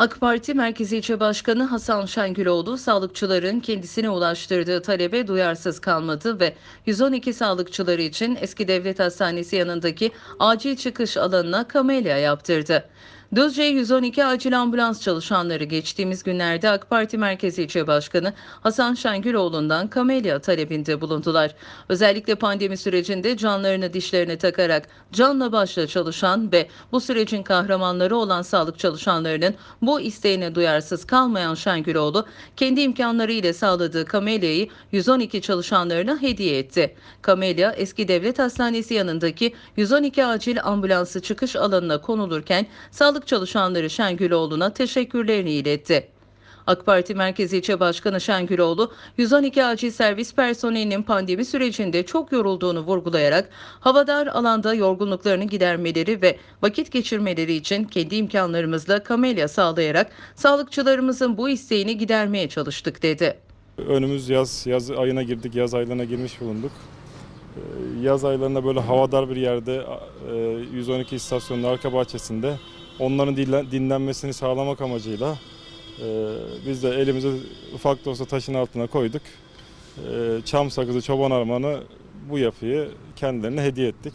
AK Parti Merkez İlçe Başkanı Hasan Şengüloğlu, sağlıkçıların kendisine ulaştırdığı talebe duyarsız kalmadı ve 112 sağlıkçıları için eski devlet hastanesi yanındaki acil çıkış alanına kamelya yaptırdı. Düzce 112 acil ambulans çalışanları geçtiğimiz günlerde AK Parti Merkez İlçe Başkanı Hasan Şengüloğlu'ndan kamelya talebinde bulundular. Özellikle pandemi sürecinde canlarını dişlerine takarak canla başla çalışan ve bu sürecin kahramanları olan sağlık çalışanlarının bu isteğine duyarsız kalmayan Şengüloğlu, kendi imkanları ile sağladığı kamelyayı 112 çalışanlarına hediye etti. Kamelya, eski devlet hastanesi yanındaki 112 acil ambulansı çıkış alanına konulurken sağlık çalışanları Şengüloğlu'na teşekkürlerini iletti. AK Parti Merkez İlçe Başkanı Şengüloğlu, 112 acil servis personelinin pandemi sürecinde çok yorulduğunu vurgulayarak, havadar alanda yorgunluklarını gidermeleri ve vakit geçirmeleri için kendi imkanlarımızla kamelya sağlayarak sağlıkçılarımızın bu isteğini gidermeye çalıştık dedi. Önümüz yaz, yaz ayına girdik, yaz aylarına girmiş bulunduk. Ee, Yaz aylarında böyle havadar bir yerde e, 112 istasyonunun arka bahçesinde onların dinlen- dinlenmesini sağlamak amacıyla e, biz de elimizi ufak da olsa taşın altına koyduk. E, Çam sakızı, çoban armağanı bu yapıyı kendilerine hediye ettik.